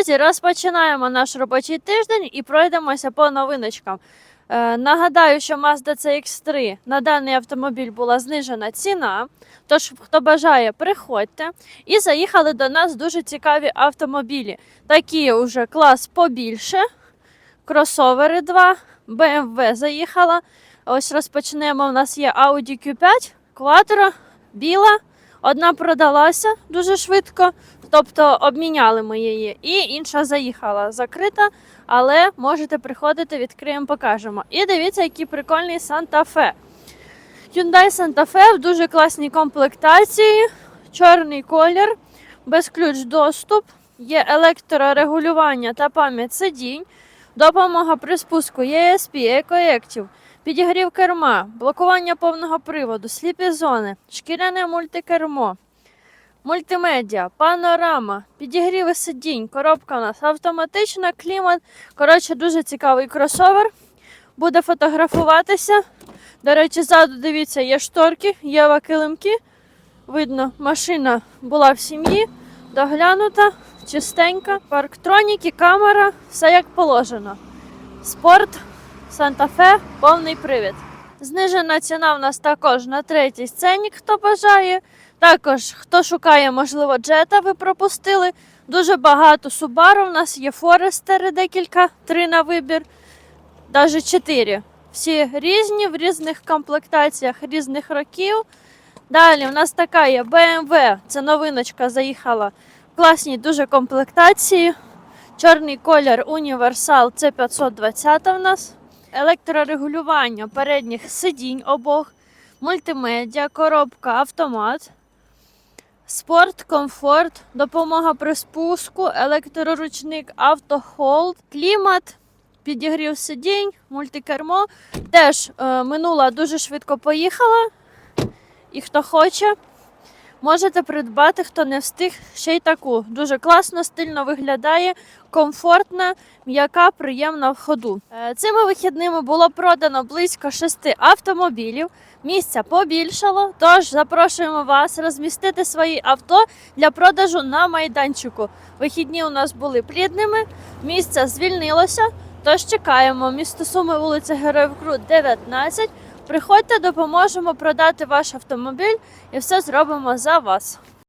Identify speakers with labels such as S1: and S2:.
S1: Друзі, розпочинаємо наш робочий тиждень і пройдемося по новиночкам. Е, нагадаю, що Mazda CX3 на даний автомобіль була знижена ціна. Тож, хто бажає, приходьте. І заїхали до нас дуже цікаві автомобілі. Такі вже клас побільше. Кросовери 2, BMW заїхала. Ось розпочнемо. У нас є Audi Q5, Quattro, біла. Одна продалася дуже швидко, тобто обміняли ми її. І інша заїхала закрита, але можете приходити, відкриємо, покажемо. І дивіться, який прикольний Fe. Hyundai Santa Fe в дуже класній комплектації, чорний колір, безключ доступ, є електрорегулювання та пам'ять сидінь, допомога при спуску ESP, екоектів, підігрів керма, блокування повного приводу, сліпі зони, шкіряне мультикермо, мультимедіа, панорама, підігріви сидінь, коробка у нас автоматична, клімат. Коротше, дуже цікавий кросовер. Буде фотографуватися. До речі, ззаду дивіться, є шторки, є килимки. Видно, машина була в сім'ї, доглянута, чистенька. Парктроніки, камера, все як положено. Спорт, Санта-Фе, повний привід. Знижена ціна в нас також на третій сцені, хто бажає. Також, хто шукає, можливо, джета, ви пропустили. Дуже багато Subaru. У нас є Форестери декілька, три на вибір, навіть чотири. Всі різні, в різних комплектаціях різних років. Далі у нас така є BMW, це новиночка заїхала в класній дуже комплектації. Чорний колір універсал це 520 в нас. Електрорегулювання передніх сидінь обох, мультимедіа, коробка, автомат. Спорт, комфорт, допомога при спуску, електроручник, автохолд, клімат, підігрів сидінь, мультикермо. Теж е, минула дуже швидко поїхала. І хто хоче, можете придбати, хто не встиг, ще й таку. Дуже класно, стильно виглядає, комфортна, м'яка, приємна в ходу. Е, Цими вихідними було продано близько шести автомобілів. Місця побільшало, тож запрошуємо вас розмістити свої авто для продажу на майданчику. Вихідні у нас були плідними, місця звільнилося, тож чекаємо. Місто Суми, вулиця Героїв Крут, 19. Приходьте, допоможемо продати ваш автомобіль і все зробимо за вас.